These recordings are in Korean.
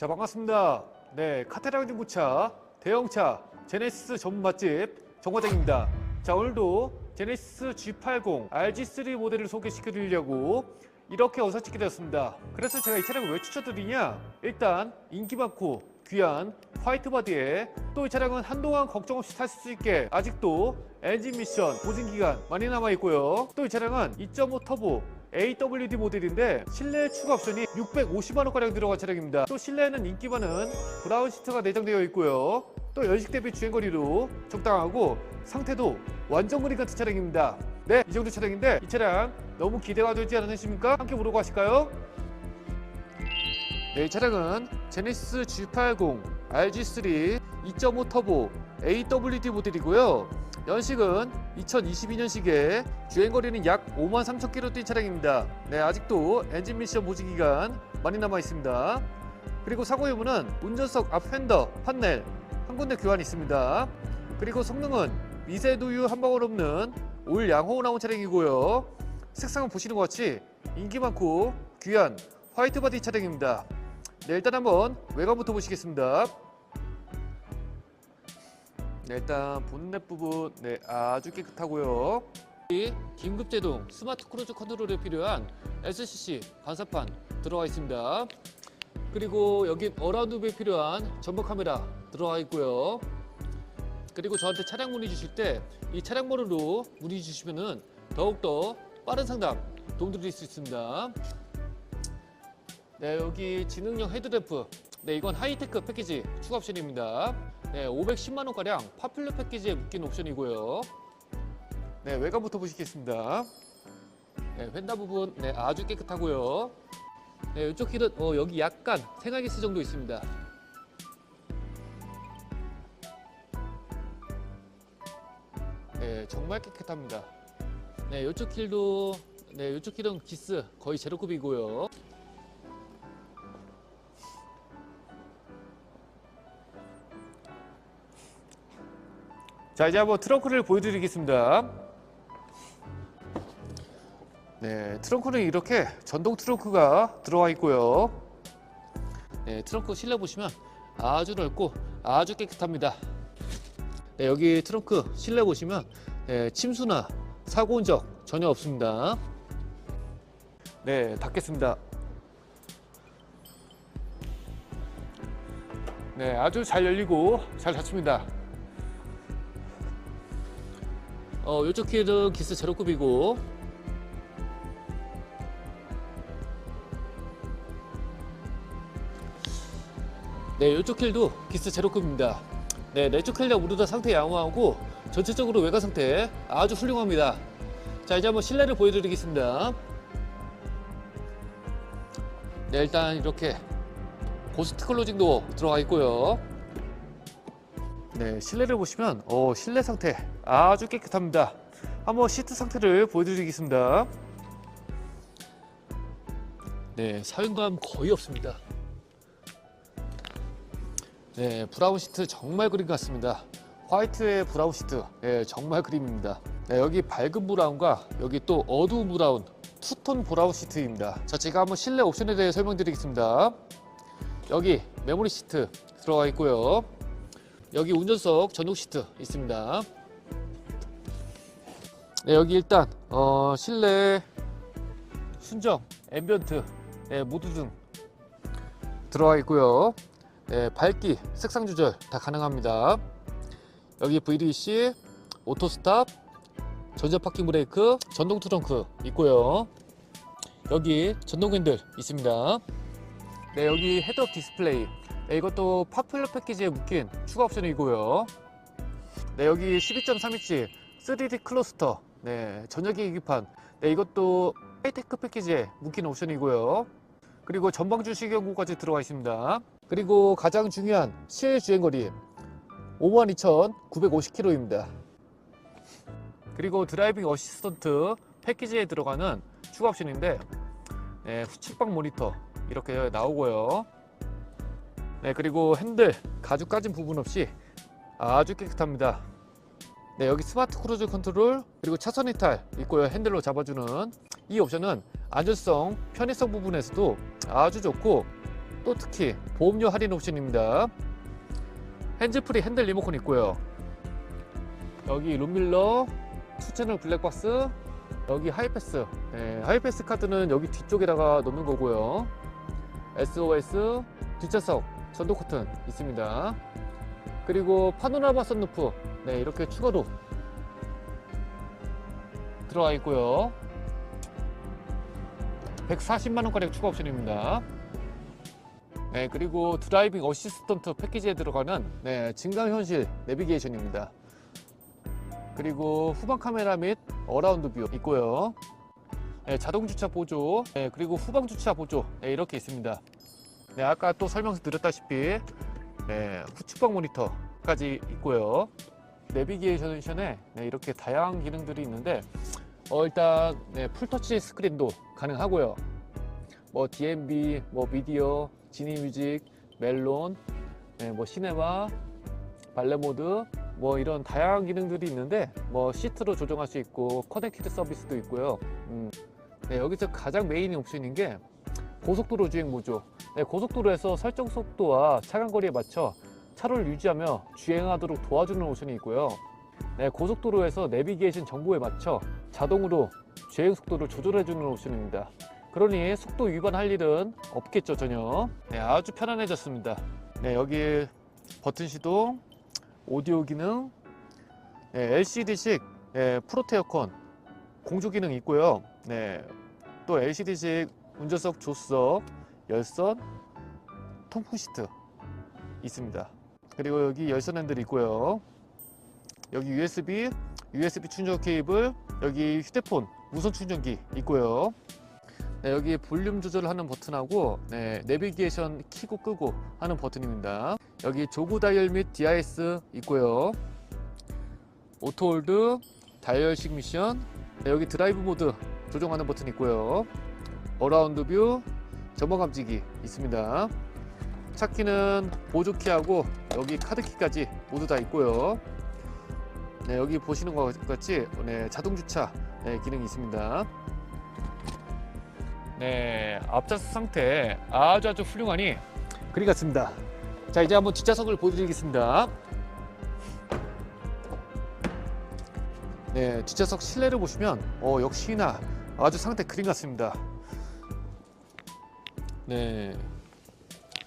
자 반갑습니다. 네 카테랑 중고차 대형차 제네시스 전문 맛집 정과장입니다. 자 오늘도 제네시스 G80 RG3 모델을 소개시켜 드리려고 이렇게 어서 찍게 되었습니다. 그래서 제가 이 차량을 왜 추천드리냐? 일단 인기 많고 귀한 화이트 바디에 또 이 차량은 한동안 걱정 없이 타실 수 있게 아직도 엔진 미션 보증 기간 많이 남아 있고요. 또 이 차량은 2.5 터보 AWD 모델인데 실내 추가 옵션이 650만 원가량 들어간 차량입니다. 또 실내에는 인기 많은 브라운 시트가 내장되어 있고요. 또 연식 대비 주행거리도 적당하고 상태도 완전 그린 같은 차량입니다. 네, 이 정도 차량인데 이 차량 너무 기대가 되지 않으십니까? 함께 보러 가실까요? 네, 이 차량은 제네시스 G80 RG3 2.5 터보 AWD 모델이고요. 연식은 2022년식에 주행거리는 약 5만 3천 킬로 뛴 차량입니다. 네, 아직도 엔진 미션 보증 기간 많이 남아 있습니다. 그리고 사고 유무는 운전석 앞 팬더, 판넬 한 군데 교환이 있습니다. 그리고 성능은 미세 누유 한 방울 없는 올 양호 나온 차량이고요. 색상은 보시는 것 같이 인기 많고 귀한 화이트 바디 차량입니다. 네, 일단 한번 외관부터 보시겠습니다. 네, 일단 본넷 부분 네, 아주 깨끗하고요. 이 긴급 제동 스마트 크루즈 컨트롤에 필요한 SCC 반사판 들어가 있습니다. 그리고 여기 어라운드에 필요한 전복 카메라 들어가 있고요. 그리고 저한테 차량 문의 주실 때 이 차량 번호로 문의 주시면은 더욱더 빠른 상담 도움드릴 수 있습니다. 네, 여기 지능형 헤드램프. 네, 이건 하이테크 패키지 추가 옵션입니다. 네, 510만 원가량 파퓰러 패키지에 묶인 옵션이고요. 네, 외관부터 보시겠습니다. 네, 휀다 부분 네, 아주 깨끗하고요. 네, 이쪽 휠은 어, 여기 약간 생활기스 정도 있습니다. 네, 정말 깨끗합니다. 네, 이쪽 휠도 네, 이쪽 휠은 기스 거의 제로급이고요. 자 이제 한번 트렁크를 보여드리겠습니다. 네, 트렁크는 이렇게 전동 트렁크가 들어와 있고요. 네, 트렁크 실내 보시면 아주 넓고 아주 깨끗합니다. 네, 여기 트렁크 실내 보시면 네, 침수나 사고 온적 전혀 없습니다. 네, 닫겠습니다. 네, 아주 잘 열리고 잘 닫힙니다. 어, 이쪽 킬은 기스 제로급이고 네, 이쪽 킬도 기스 제로급입니다. 네, 내쪽 킬과 모두 다 상태 양호하고 전체적으로 외관 상태 아주 훌륭합니다. 자, 이제 한번 실내를 보여드리겠습니다. 네, 일단 이렇게 고스트 클로징도 들어가 있고요. 네, 실내를 보시면 어, 실내 상태 아주 깨끗합니다. 한번 시트 상태를 보여드리겠습니다. 네, 사용감 거의 없습니다. 네, 브라운 시트 정말 그림 같습니다. 화이트의 브라운 시트, 네, 정말 그림입니다. 네, 여기 밝은 브라운과 여기 또 어두운 브라운, 투톤 브라운 시트입니다. 자, 제가 한번 실내 옵션에 대해 설명드리겠습니다. 여기 메모리 시트 들어가 있고요. 여기 운전석 전용 시트 있습니다. 네, 여기 일단 어, 실내 순정, 앰비언트, 네, 모두등 들어가 있고요. 네, 밝기, 색상 조절 다 가능합니다. 여기 VDC, 오토 스탑, 전자 파킹 브레이크, 전동 트렁크 있고요. 여기 전동 핸들 있습니다. 네, 여기 헤드업 디스플레이. 네, 이것도 파퓰러 패키지에 묶인 추가 옵션이고요. 네, 여기 12.3인치 3D 클러스터. 네, 전자기 계기판. 네, 이것도 하이테크 패키지에 묶인 옵션이고요. 그리고 전방주 시경구까지 들어가 있습니다. 그리고 가장 중요한 실주행거리 52,950km입니다. 그리고 드라이빙 어시스턴트 패키지에 들어가는 추가 옵션인데 네, 후측방 모니터 이렇게 나오고요. 네, 그리고 핸들 가죽 까진 부분 없이 아주 깨끗합니다. 네, 여기 스마트 크루즈 컨트롤 그리고 차선 이탈 있고요. 핸들로 잡아주는 이 옵션은 안전성, 편의성 부분에서도 아주 좋고 또 특히 보험료 할인 옵션입니다. 핸즈프리 핸들 리모컨 있고요. 여기 룸밀러, 투채널 블랙박스, 여기 하이패스. 네, 하이패스 카드는 여기 뒤쪽에다가 넣는 거고요. SOS, 뒷좌석, 전동 커튼 있습니다. 그리고 파노라마 선루프, 네, 이렇게 추가로 들어가 있고요. 140만 원가량 추가 옵션입니다. 네, 그리고 드라이빙 어시스턴트 패키지에 들어가는 네, 증강현실 내비게이션입니다. 그리고 후방 카메라 및 어라운드 뷰 있고요. 네, 자동 주차 보조, 네, 그리고 후방 주차 보조 네, 이렇게 있습니다. 네, 아까 또 설명드렸다시피 네, 후측방 모니터까지 있고요. 내비게이션에 네, 이렇게 다양한 기능들이 있는데 어, 일단 네, 풀터치 스크린도 가능하고요. 뭐 DMB, 뭐 미디어, 지니 뮤직, 멜론, 네, 뭐 시네마, 발레 모드, 뭐 이런 다양한 기능들이 있는데 뭐 시트로 조정할 수 있고 커넥티드 서비스도 있고요. 음, 네, 여기서 가장 메인 옵션인 게 고속도로 주행 모조. 네, 고속도로에서 설정 속도와 차간 거리에 맞춰 차로를 유지하며 주행하도록 도와주는 옵션이 있고요. 네, 고속도로에서 내비게이션 정보에 맞춰 자동으로 주행 속도를 조절해 주는 옵션입니다. 그러니 속도 위반할 일은 없겠죠 전혀. 네, 아주 편안해졌습니다. 네, 여기 버튼 시동, 오디오 기능, 네, LCD식 네, 프로테 어컨 공조 기능 있고요. 네, 또 LCD식 운전석 조수석, 열선, 통풍 시트 있습니다. 그리고 여기 열선 핸들 있고요. 여기 USB, USB 충전 케이블, 여기 휴대폰 무선 충전기 있고요. 네, 여기 볼륨 조절하는 버튼하고 네, 내비게이션 키고 끄고 하는 버튼입니다. 여기 조구 다이얼 및 DIS 있고요. 오토홀드, 다이얼식 미션, 네, 여기 드라이브 모드 조정하는 버튼 있고요. 어라운드 뷰, 점화 감지기 있습니다. 차키는 보조키하고 여기 카드키까지 모두 다 있고요. 네, 여기 보시는 것 같이 네, 자동 주차 네, 기능이 있습니다. 네, 앞좌석 상태 아주 아주 훌륭하니 그리 같습니다. 자, 이제 한번 뒷좌석을 보여드리겠습니다. 네, 뒷좌석 실내를 보시면 어, 역시나 아주 상태 그림 같습니다. 네,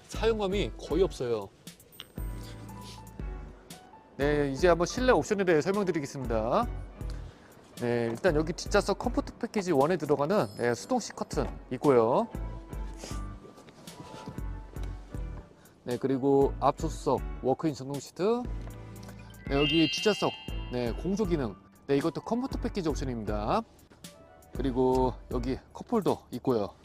사용감이 거의 없어요. 네, 이제 한번 실내 옵션에 대해 설명드리겠습니다. 네, 일단 여기 뒷좌석 컴포트 패키지 1에 들어가는 네, 수동식 커튼 있고요. 네, 그리고 앞조수석 워크인 전동 시트. 네, 여기 뒷좌석 네, 공조 기능. 네, 이것도 컴포트 패키지 옵션입니다. 그리고 여기 컵홀더 있고요.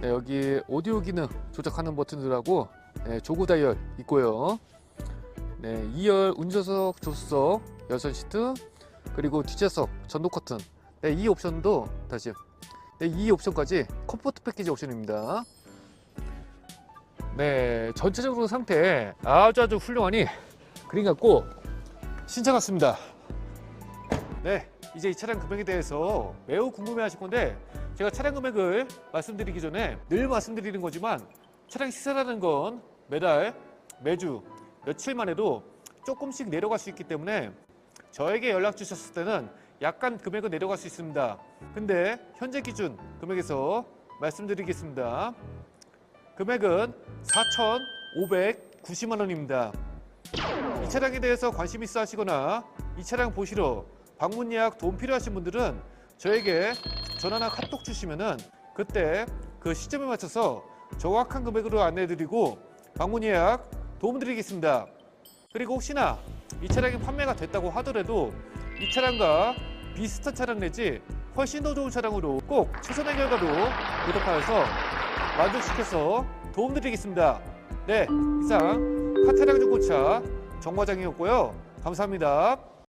네, 여기 오디오 기능 조작하는 버튼들하고 네, 조구 다이얼 있고요. 네, 2열 운전석 조수석 열선 시트 그리고 뒷좌석 전동 커튼 네, 이 옵션도 다시 네, 이 옵션까지 컴포트 패키지 옵션입니다. 네, 전체적으로 상태 아주 아주 훌륭하니 그림 같고 신차 같습니다. 네, 이제 이 차량 금액에 대해서 매우 궁금해 하실 건데 제가 차량 금액을 말씀드리기 전에 늘 말씀드리는 거지만 차량 시세라는 건 매달 매주 며칠만 해도 조금씩 내려갈 수 있기 때문에 저에게 연락 주셨을 때는 약간 금액은 내려갈 수 있습니다. 근데 현재 기준 금액에서 말씀드리겠습니다. 금액은 4,590만 원입니다. 이 차량에 대해서 관심 있어 하시거나 이 차량 보시러 방문 예약 도움 필요하신 분들은 저에게 전화나 카톡 주시면은 그때 그 시점에 맞춰서 정확한 금액으로 안내해 드리고 방문 예약 도움 드리겠습니다. 그리고 혹시나 이 차량이 판매가 됐다고 하더라도 이 차량과 비슷한 차량 내지 훨씬 더 좋은 차량으로 꼭 최선의 결과로 보답하여서 만족시켜서 도움드리겠습니다. 네, 이상 카타량 중고차 정과장이었고요. 감사합니다.